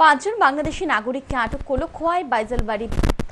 পাঁচজন বাংলাদেশি নাগরিককে আটক করল খোয়াই বাইজালবাড়ি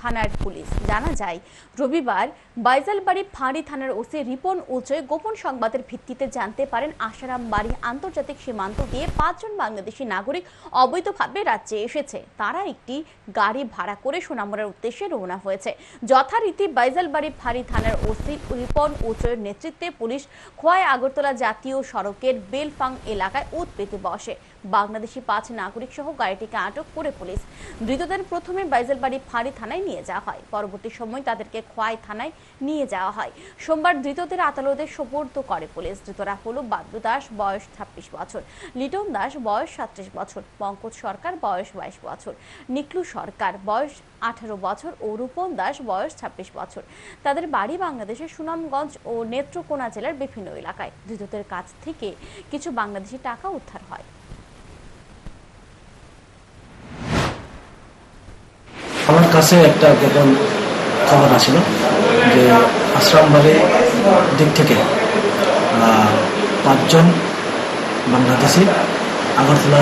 থানার পুলিশ। জানা যায়, রবিবার বাইজালবাড়ি ফাঁড়ি থানার ওসি রিপন উচয় গোপন সংবাদের ভিত্তিতে জানতে পারেন আশারাম বাড়ি আন্তর্জাতিক সীমান্ত দিয়ে পাঁচজন বাংলাদেশি নাগরিক অবৈধভাবে রাজ্যে এসেছে। তারা একটি গাড়ি ভাড়া করে সোনামুড়ার উদ্দেশ্যে রওনা হয়েছে। যথারীতি বাইজালবাড়ি ফাঁড়ি থানার ওসি রিপন উচয়ের নেতৃত্বে পুলিশ খোয়াই আগরতলা জাতীয় সড়কের বেলফাং এলাকায় উৎ পেতে বসে। বাংলাদেশি পাঁচ নাগরিক সহ গাড়িটিকে আটক করে পুলিশ। ধৃতদের প্রথমে বাইজালবাড়ি ফাঁড়ি থানায় নিয়ে যাওয়া হয়। পরবর্তী সময় তাদেরকে খোয়াই থানায় নিয়ে যাওয়া হয়। সোমবার ধৃতদের আদালতে সোপর্দ করে পুলিশ। ধৃতরা হলো বাদ্যু দাস, বয়স ছাব্বিশ বছর, লিটন দাস, বয়স সাত্রিশ বছর, পঙ্কজ সরকার, বয়স বাইশ বছর, নিকলু সরকার, বয়স আঠারো বছর ও রূপন দাস, বয়স ছাব্বিশ বছর। তাদের বাড়ি বাংলাদেশের সুনামগঞ্জ ও নেত্রকোনা জেলার বিভিন্ন এলাকায়। ধৃতদের কাছ থেকে কিছু বাংলাদেশি টাকা উদ্ধার হয়। আমার কাছে একটা গোপন খবর আছিল যে আশ্রমবাড়ির দিক থেকে পাঁচজন বাংলাদেশি আগরতলা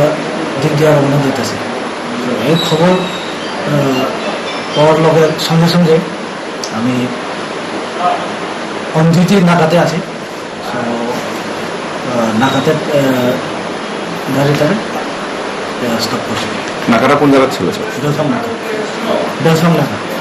দিক দিয়ে রওনা দিতেছে। এই খবর পাওয়ার লগের সঙ্গে সঙ্গে আমি অন্ধিতি নাকাতে আছি। নাকাতে গাড়িটারে স্টপ করছি। নাকাটা কোন জায়গা ছিল dan.